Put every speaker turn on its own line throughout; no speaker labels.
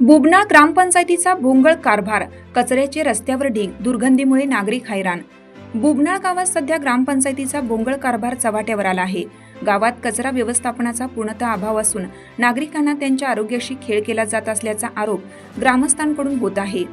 बुबना ग्रामपंचायतीचा भोंगळ कारभार कचऱ्याचे रस्त्यावर ढीग दुर्गंधीमुळे नागरिक हैराण. बुबनाळ गावात सध्या ग्रामपंचायतीचा भोंगळ कारभार चव्हाट्यावर आला आहे. गावात कचरा व्यवस्थापनाचा पूर्णतः अभाव असून नागरिकांना त्यांच्या आरोग्याशी खेळ केला जात असल्याचा आरोप ग्रामस्थांकडून होत आहे.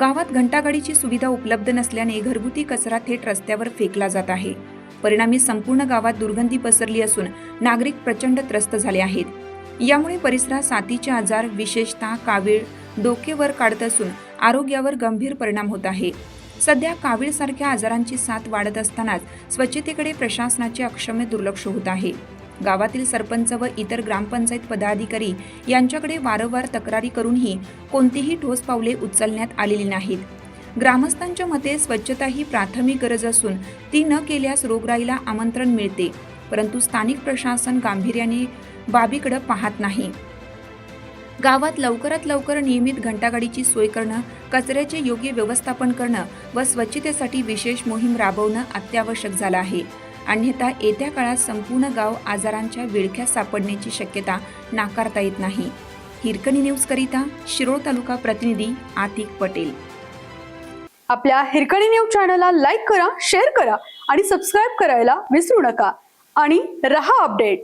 गावात घंटागाडीची सुविधा उपलब्ध नसल्याने घरगुती कचरा थेट रस्त्यावर फेकला जात आहे. परिणामी संपूर्ण गावात दुर्गंधी पसरली असून नागरिक प्रचंड त्रस्त झाले आहेत. यामुळे परिसरात साथीचे आजार विशेषतः कावीळ डोकेवर काढत असून आरोग्यावर गंभीर परिणाम होत आहे. सध्या कावीळसारख्या आजारांची साथ वाढत असतानाच स्वच्छतेकडे प्रशासनाचे अक्षम्य दुर्लक्ष होत आहे. गावातील सरपंच व इतर ग्रामपंचायत पदाधिकारी यांच्याकडे वारंवार तक्रारी करूनही कोणतीही ठोस पावले उचलण्यात आलेली नाहीत. ग्रामस्थांच्या मते स्वच्छता ही प्राथमिक गरज असून ती न केल्यास रोगराईला आमंत्रण मिळते. परंतु स्थानिक प्रशासन गांभीर्याने बाबीकडे पाहत नाही. गावात लवकरात लवकर नियमित घंटागाडीची सोय करणं कचऱ्याचे योग्य व्यवस्थापन करणं व स्वच्छतेसाठी विशेष मोहीम राबवणं अत्यावश्यक झालं आहे. अन्यथा येत्या काळात संपूर्ण गाव आजारांच्या विळख्यात सापडण्याची शक्यता नाकारता येत नाही. हिरकणी न्यूजकरिता शिरोळ तालुका प्रतिनिधी आतिक पटेल.
आपल्या हिरकणी न्यूज चॅनलला लाईक करा शेअर करा आणि सबस्क्राईब करायला विसरू नका. आणि रहा अपडेट.